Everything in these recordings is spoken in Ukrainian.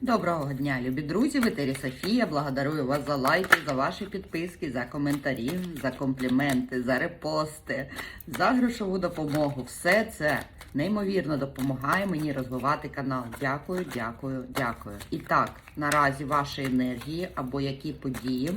Доброго дня, любі друзі! В етері Софія. Благодарую вас за лайки, за ваші підписки, за коментарі, за компліменти, за репости, за грошову допомогу. Все це неймовірно допомагає мені розвивати канал. Дякую, дякую, дякую. І так, наразі ваші енергії або які події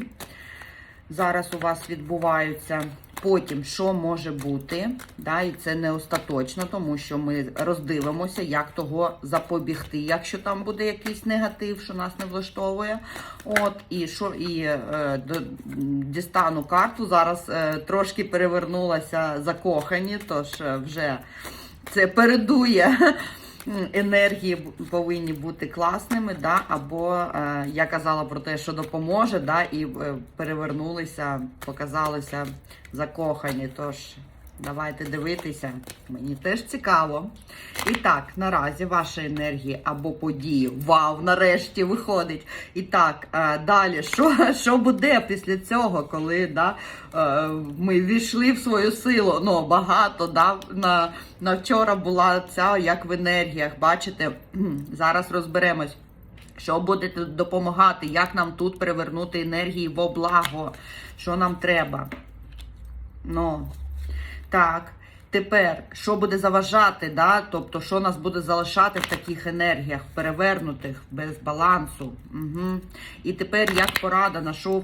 зараз у вас відбуваються. Потім, що може бути, да, і це не остаточно, тому що ми роздивимося, як того запобігти, якщо там буде якийсь негатив, що нас не влаштовує. От, і що і е, дістану карту. Зараз е, трошки перевернулася закохані, тож е, вже це передує. Енергії повинні бути класними, да, або е, я казала про те, що допоможе, да, і е, перевернулися, показалися закохані. Тож давайте дивитися. Мені теж цікаво. І так, наразі ваші енергії або події. Вау, нарешті виходить. І так, е, далі, що, що буде після цього, коли да, е, ми війшли в свою силу? Ну, багато, да, на, на вчора була ця як в енергіях. Бачите, зараз розберемось. Що буде допомагати, як нам тут перевернути енергії во благо, що нам треба. Ну, так. Тепер, що буде заважати, да? тобто, що нас буде залишати в таких енергіях, перевернутих, без балансу. Угу. І тепер, як порада, на що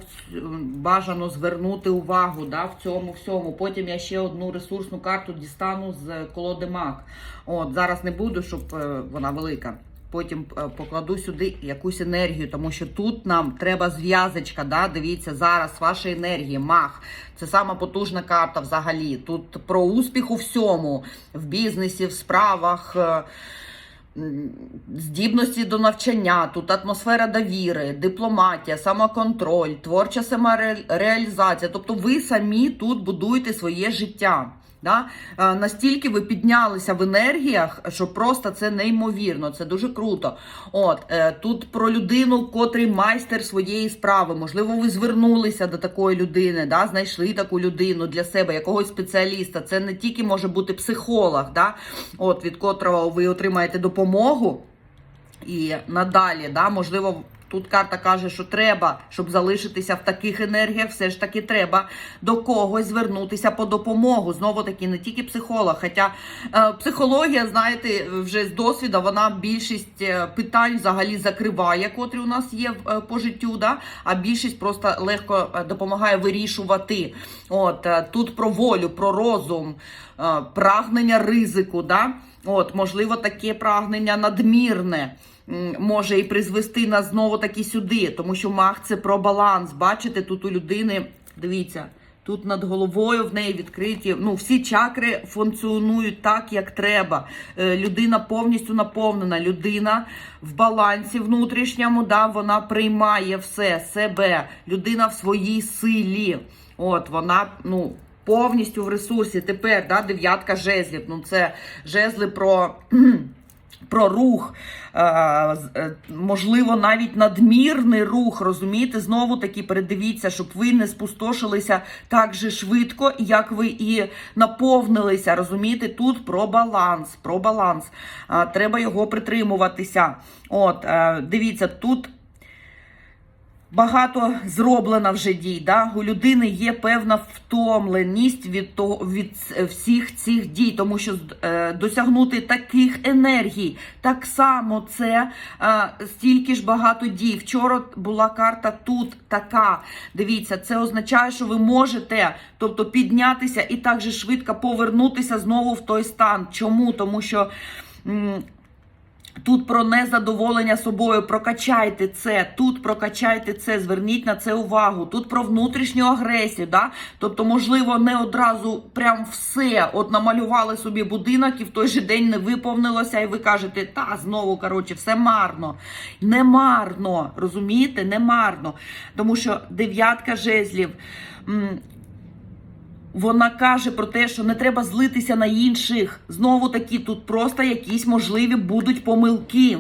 бажано звернути увагу да, в цьому всьому. Потім я ще одну ресурсну карту дістану з колоди Мак. От, зараз не буду, щоб е, вона велика. Потім е, покладу сюди якусь енергію, тому що тут нам треба зв'язочка. Да? Дивіться, зараз ваша енергії, мах. Це сама потужна карта взагалі. Тут про успіх у всьому, в бізнесі, в справах. Здібності до навчання, тут атмосфера довіри, дипломатія, самоконтроль, творча самореалізація. Тобто ви самі тут будуєте своє життя. Да? Настільки ви піднялися в енергіях, що просто це неймовірно, це дуже круто. От е, тут про людину, котрий майстер своєї справи. Можливо, ви звернулися до такої людини, да? знайшли таку людину для себе, якогось спеціаліста. Це не тільки може бути психолог, да? от від котрого ви отримаєте допомогу. І надалі, да, можливо, тут карта каже, що треба, щоб залишитися в таких енергіях, все ж таки треба до когось звернутися по допомогу. Знову таки, не тільки психолог. Хоча е, психологія, знаєте, вже з досвіду вона більшість е, питань взагалі закриває, котрі у нас є е, по життю, да? а більшість просто легко е, допомагає вирішувати. От е, тут про волю, про розум, е, прагнення ризику. Да? От, можливо, таке прагнення надмірне може і призвести нас знову таки сюди, тому що маг це про баланс. Бачите, тут у людини, дивіться, тут над головою в неї відкриті. Ну, всі чакри функціонують так, як треба. Е, людина повністю наповнена. Людина в балансі внутрішньому, да, вона приймає все себе. Людина в своїй силі. От вона, ну. Повністю в ресурсі. Тепер да, дев'ятка жезлів. Ну, це жезли про. Про рух, е, е, можливо, навіть надмірний рух, розумієте? Знову таки передивіться, щоб ви не спустошилися так же швидко, як ви і наповнилися. Розумієте, тут про баланс. Про баланс. Е, Треба його притримуватися. От, дивіться, тут Багато зроблено вже дій. Да? У людини є певна втомленість від того від всіх цих дій, тому що е, досягнути таких енергій так само це е, стільки ж багато дій. Вчора була карта тут така. Дивіться, це означає, що ви можете, тобто піднятися і так же швидко повернутися знову в той стан. Чому? Тому що. Тут про незадоволення собою, прокачайте це, тут прокачайте це, зверніть на це увагу. Тут про внутрішню агресію. Да? Тобто, можливо, не одразу прям все от намалювали собі будинок і в той же день не виповнилося, і ви кажете, та знову коротше, все марно. Не марно, розумієте? Не марно. Тому що дев'ятка жезлів. Вона каже про те, що не треба злитися на інших. Знову таки, тут просто якісь можливі будуть помилки.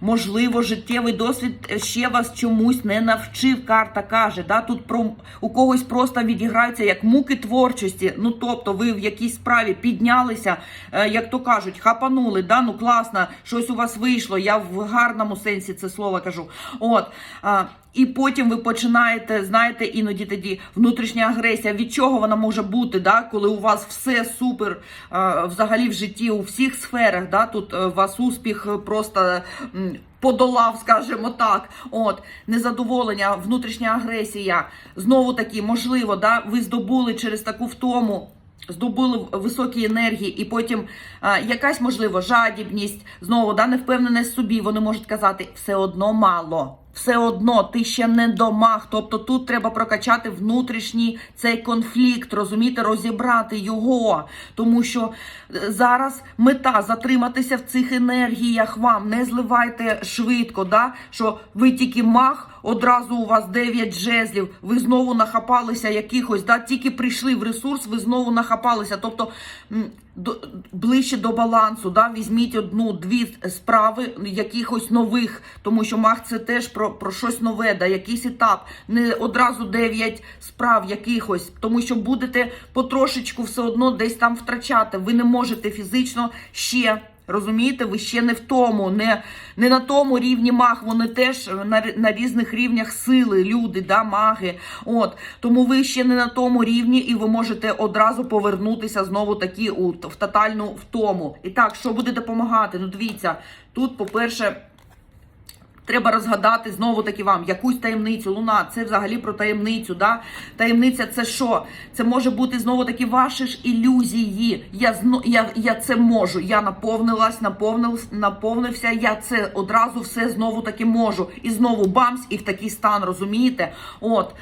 Можливо, життєвий досвід ще вас чомусь не навчив. Карта каже, да, тут про у когось просто відіграються як муки творчості. Ну тобто, ви в якійсь справі піднялися, е, як то кажуть, хапанули, да, ну класно, щось у вас вийшло. Я в гарному сенсі це слово кажу. От. І потім ви починаєте, знаєте, іноді тоді внутрішня агресія. Від чого вона може бути, да, коли у вас все супер е, взагалі в житті у всіх сферах, да, тут е, у вас успіх е, просто подолав, скажімо так. От незадоволення, внутрішня агресія. Знову таки, можливо, да, ви здобули через таку втому. Здобули високі енергії, і потім а, якась можливо жадібність, знову да, невпевненість в собі. Вони можуть казати, все одно мало, все одно ти ще не домаг. Тобто тут треба прокачати внутрішній цей конфлікт, розуміти, розібрати його. Тому що е, зараз мета затриматися в цих енергіях вам. Не зливайте швидко, да, що ви тільки маг. Одразу у вас 9 жезлів, ви знову нахапалися якихось, да, тільки прийшли в ресурс, ви знову нахапалися. Тобто ближче до балансу, да, візьміть одну-дві справи якихось нових, тому що маг це теж про, про щось нове, да, якийсь етап, не одразу 9 справ якихось, тому що будете потрошечку все одно десь там втрачати. Ви не можете фізично ще. Розумієте, ви ще не в тому, не не на тому рівні маг. Вони теж на на різних рівнях сили, люди, да, маги. От тому ви ще не на тому рівні, і ви можете одразу повернутися знову таки у в тотальну втому. І так, що буде допомагати? Ну, дивіться, тут, по-перше. Треба розгадати знову таки вам якусь таємницю. Луна, це взагалі про таємницю. Да? Таємниця це що? Це може бути знову таки ваші ж ілюзії. Я я, я це можу. Я наповнилась, наповнив, наповнився. Я це одразу все знову таки можу. І знову бамс, і в такий стан, розумієте? От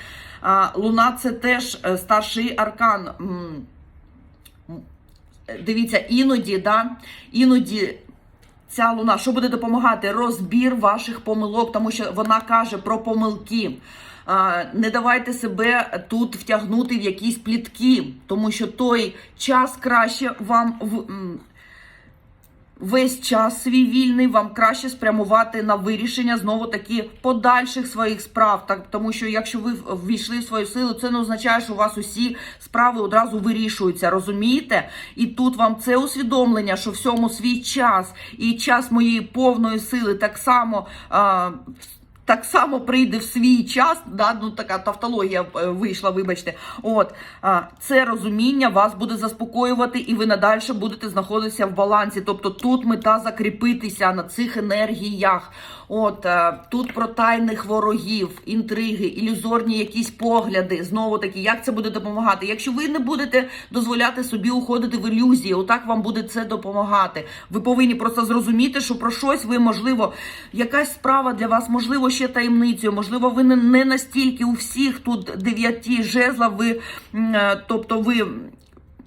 Луна це теж е, старший аркан. Дивіться, іноді, да, іноді ця луна, що буде допомагати? Розбір ваших помилок, тому що вона каже про помилки. Не давайте себе тут втягнути в якісь плітки, тому що той час краще вам Весь час свій вільний вам краще спрямувати на вирішення знову таки подальших своїх справ. Так тому, що якщо ви ввійшли в свою силу, це не означає, що у вас усі справи одразу вирішуються. Розумієте? І тут вам це усвідомлення, що всьому свій час і час моєї повної сили так само. А, так само прийде в свій час, да, ну така тавтологія е, вийшла, вибачте. От це розуміння вас буде заспокоювати, і ви надальше будете знаходитися в балансі. Тобто тут мета закріпитися на цих енергіях. От а, тут про тайних ворогів, інтриги, ілюзорні якісь погляди. Знову таки, як це буде допомагати? Якщо ви не будете дозволяти собі уходити в ілюзії, отак вам буде це допомагати. Ви повинні просто зрозуміти, що про щось ви можливо, якась справа для вас можливо ще таємницею. Можливо, ви не, настільки у всіх тут дев'яті жезла. Ви е, тобто ви.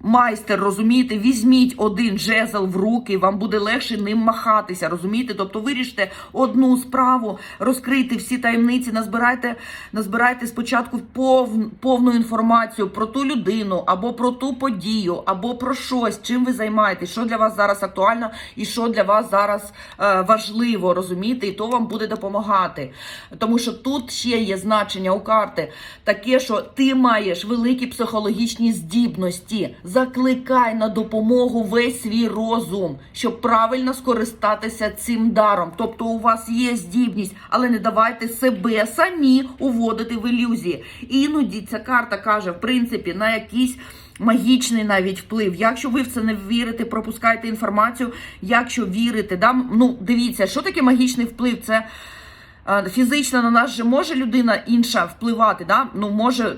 Майстер, розумієте, візьміть один жезл в руки, вам буде легше ним махатися, розумієте? Тобто вирішите одну справу, розкрийте всі таємниці, назбирайте, назбирайте спочатку пов, повну інформацію про ту людину, або про ту подію, або про щось, чим ви займаєтесь, що для вас зараз актуально і що для вас зараз е, важливо, розумієте? І то вам буде допомагати. Тому що тут ще є значення у карти таке, що ти маєш великі психологічні здібності. Закликай на допомогу весь свій розум, щоб правильно скористатися цим даром. Тобто у вас є здібність, але не давайте себе самі уводити в ілюзії. Іноді ця карта каже, в принципі, на якісь. Магічний навіть вплив. Якщо ви в це не вірите, пропускайте інформацію. Якщо вірите, да? ну дивіться, що таке магічний вплив? Це е, фізично на нас же може людина інша впливати, да? ну може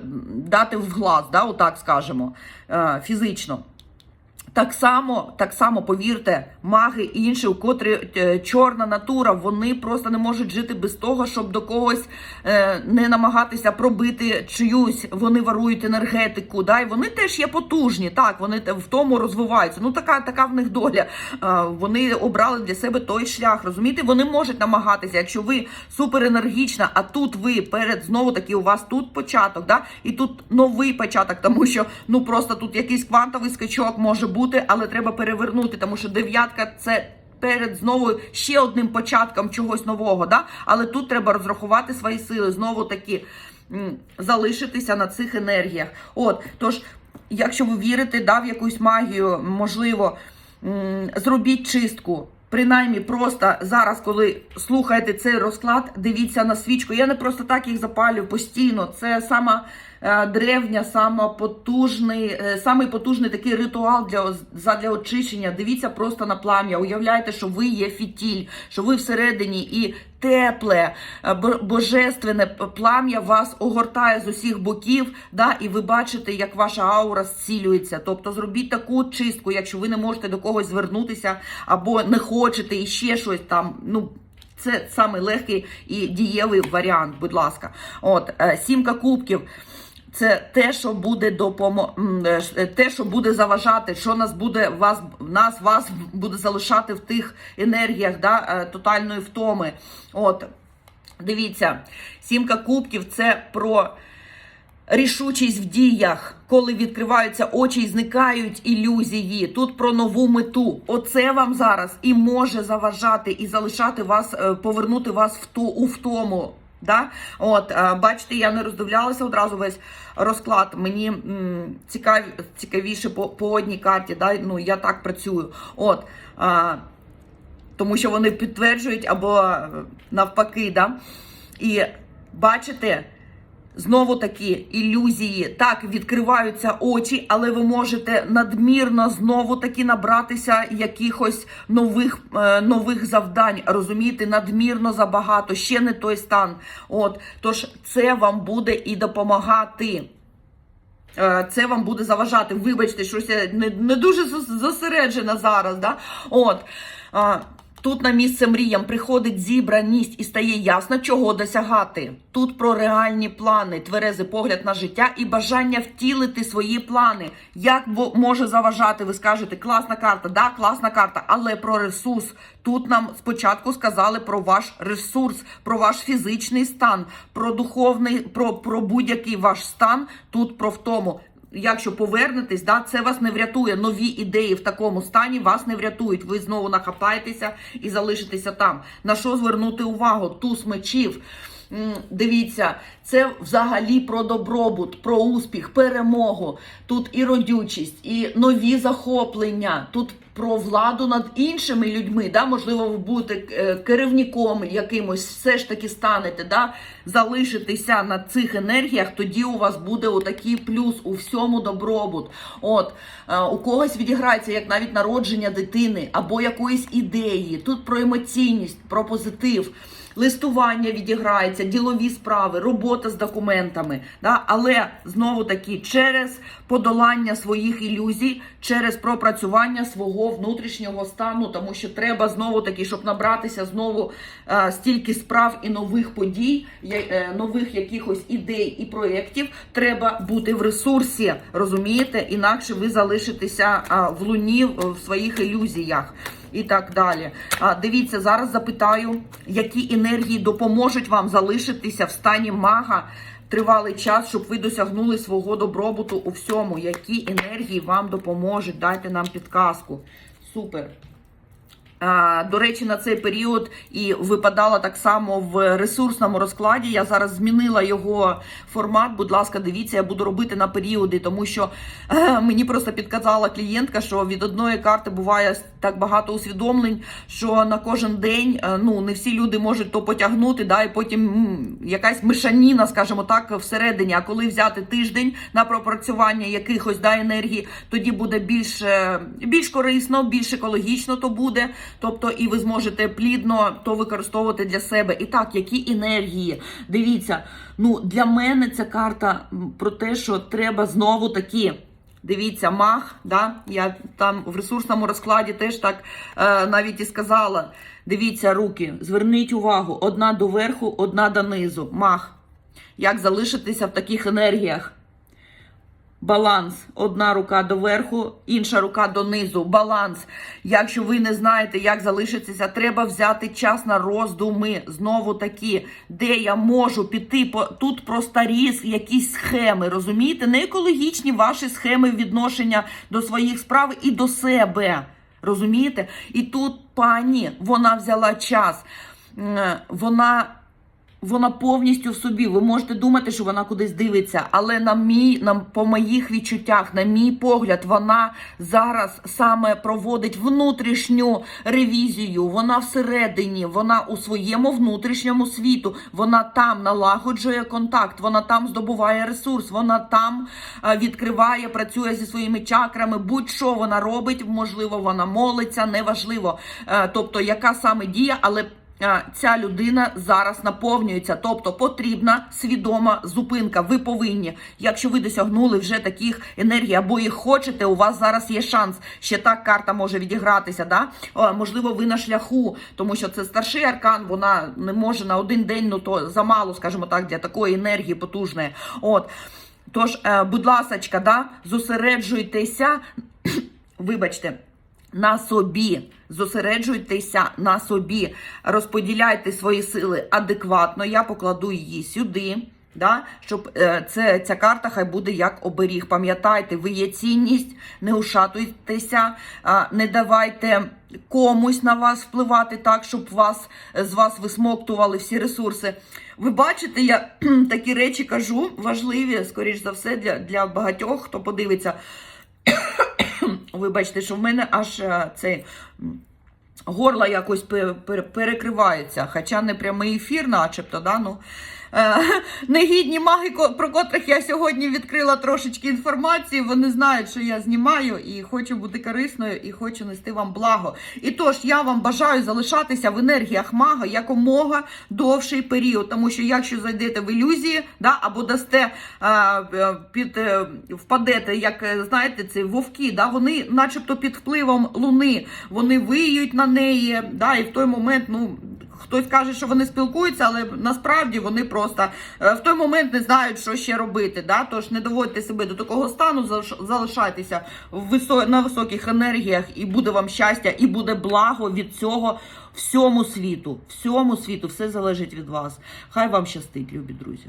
дати в глаз, да? отак скажемо, е, фізично. Так само, так само, повірте, маги і інші, у котрі е, чорна натура, вони просто не можуть жити без того, щоб до когось е, не намагатися пробити чиюсь. Вони варують енергетику. Да? І вони теж є потужні. Так, вони в тому розвиваються. Ну така, така в них доля. Е, вони обрали для себе той шлях. Розумієте, вони можуть намагатися, якщо ви суперенергічна, а тут ви перед знову таки у вас тут початок, да? і тут новий початок, тому що ну просто тут якийсь квантовий скачок може бути, але треба перевернути, тому що дев'ятка це перед знову ще одним початком чогось нового. Да? Але тут треба розрахувати свої сили, знову таки залишитися на цих енергіях. От, тож, якщо ви вірите да, в якусь магію, можливо, зробіть чистку. Принаймні, просто зараз, коли слухаєте цей розклад, дивіться на свічку. Я не просто так їх запалюю постійно. Це сама древня, сама потужний, е, самий потужний такий ритуал для задля очищення. Дивіться просто на плам'я. Уявляйте, що ви є фітіль, що ви всередині і тепле, е, бо- божественне плам'я вас огортає з усіх боків, да, і ви бачите, як ваша аура зцілюється. Тобто зробіть таку чистку, якщо ви не можете до когось звернутися або не хочете і ще щось там. Ну це самий легкий і дієвий варіант, будь ласка. От е, сімка кубків. Це те, що буде допомо... е, е, те, що буде заважати, що нас буде вас, нас вас буде залишати в тих енергіях да, е, тотальної втоми. От дивіться, сімка кубків це про рішучість в діях, коли відкриваються очі і зникають ілюзії. Тут про нову мету. Оце вам зараз і може заважати і залишати вас, повернути вас в ту у втому. Да? От, е, бачите, я не роздивлялася одразу весь розклад. Мені м, цікаві, цікавіше по, по одній карті. Да? Ну, я так працюю. От, а, тому що вони підтверджують або е, навпаки. Да? І бачите, знову такі ілюзії. Так, відкриваються очі, але ви можете надмірно знову таки набратися якихось нових, е, нових завдань. Розумієте, надмірно забагато, ще не той стан. От, тож це вам буде і допомагати. Е, Це вам буде заважати. Вибачте, щось я не, не дуже зосереджена зараз. Да? От. Тут на місце мріям приходить зібраність і стає ясно, чого досягати. Тут про реальні плани, тверезий погляд на життя і бажання втілити свої плани. Як може заважати? Ви скажете, класна карта, да, класна карта, але про ресурс. Тут нам спочатку сказали про ваш ресурс, про ваш фізичний стан, про духовний, про, про будь-який ваш стан. Тут про втому якщо повернетесь, да, це вас не врятує. Нові ідеї в такому стані вас не врятують. Ви знову нахапаєтеся і залишитеся там. На що звернути увагу? Туз мечів. Дивіться, це взагалі про добробут, про успіх, перемогу. Тут і родючість, і нові захоплення. Тут про владу над іншими людьми. Да? Можливо, ви будете е, керівником якимось, все ж таки станете, да? залишитися на цих енергіях, тоді у вас буде отакий плюс у всьому добробут. От е, у когось відіграється як навіть народження дитини або якоїсь ідеї. Тут про емоційність, про позитив. Листування відіграється, ділові справи, робота з документами. Да? Але знову таки через подолання своїх ілюзій, через пропрацювання свого внутрішнього стану, тому що треба знову таки, щоб набратися знову е, стільки справ і нових подій, е, нових якихось ідей і проєктів, треба бути в ресурсі, розумієте? Інакше ви залишитеся а, в луні в своїх ілюзіях і так далі. А, дивіться, зараз запитаю, які енергії допоможуть вам залишитися в стані мага тривалий час, щоб ви досягнули свого добробуту у всьому. Які енергії вам допоможуть? Дайте нам підказку. Супер. До речі, на цей період і випадала так само в ресурсному розкладі. Я зараз змінила його формат. Будь ласка, дивіться, я буду робити на періоди, тому що е, мені просто підказала клієнтка, що від одної карти буває так багато усвідомлень, що на кожен день е, ну не всі люди можуть то потягнути, да, і потім якась мишаніна, скажімо так, всередині. А коли взяти тиждень на пропрацювання якихось да, енергії, тоді буде більш, е, більш корисно, більш екологічно то буде. Тобто, і ви зможете плідно то використовувати для себе. І так, які енергії? Дивіться, ну для мене ця карта про те, що треба знову таки. Дивіться, мах, да? я там в ресурсному розкладі теж так е, навіть і сказала. Дивіться руки, зверніть увагу: одна до верху, одна донизу. Мах. Як залишитися в таких енергіях? Баланс. Одна рука до верху, інша рука донизу. Баланс. Якщо ви не знаєте, як залишитися, треба взяти час на роздуми. Знову такі, де я можу піти тут про старі якісь схеми. Розумієте? Не екологічні ваші схеми відношення до своїх справ і до себе. Розумієте? І тут пані, вона взяла час. Вона вона повністю в собі. Ви можете думати, що вона кудись дивиться, але на мій, на, по моїх відчуттях, на мій погляд, вона зараз саме проводить внутрішню ревізію. Вона всередині, вона у своєму внутрішньому світу. Вона там налагоджує контакт, вона там здобуває ресурс, вона там е, відкриває, працює зі своїми чакрами. Будь-що вона робить, можливо, вона молиться, неважливо. Е, тобто, яка саме дія, але ця людина зараз наповнюється, тобто потрібна свідома зупинка. Ви повинні, якщо ви досягнули вже таких енергій, або їх хочете, у вас зараз є шанс. Ще так карта може відігратися. Да? Можливо, ви на шляху, тому що це старший аркан, вона не може на один день, ну то замало, скажімо так, для такої енергії потужної. От. Тож, е, будь ласочка, да, зосереджуйтеся, вибачте, на собі. Зосереджуйтеся на собі, розподіляйте свої сили адекватно. Я покладу її сюди. Да? Щоб е, це, ця карта хай буде як оберіг. Пам'ятайте, ви є цінність, не ушатуйтеся, не давайте комусь на вас впливати так, щоб вас, з вас висмоктували всі ресурси. Ви бачите, я такі речі кажу, важливі, скоріш за все, для, для багатьох, хто подивиться. Вибачте, що в мене аж це цей горло якось пе- пе- перекривається, хоча не прямий ефір, начебто, да, ну. Е, Негідні маги, про котрих я сьогодні відкрила трошечки інформації. Вони знають, що я знімаю і хочу бути корисною, і хочу нести вам благо. І тож я вам бажаю залишатися в енергіях мага якомога довший період, тому що якщо зайдете в ілюзії, да, або дасте е, е, під впадете, як знаєте, ці вовки, да, вони, начебто, під впливом луни, вони виють на неї, да, і в той момент, ну. Хтось каже, що вони спілкуються, але насправді вони просто е, в той момент не знають, що ще робити. Да? Тож не доводьте себе до такого стану, залишайтеся на високих енергіях, і буде вам щастя, і буде благо від цього всьому світу. Всьому світу все залежить від вас. Хай вам щастить, любі друзі.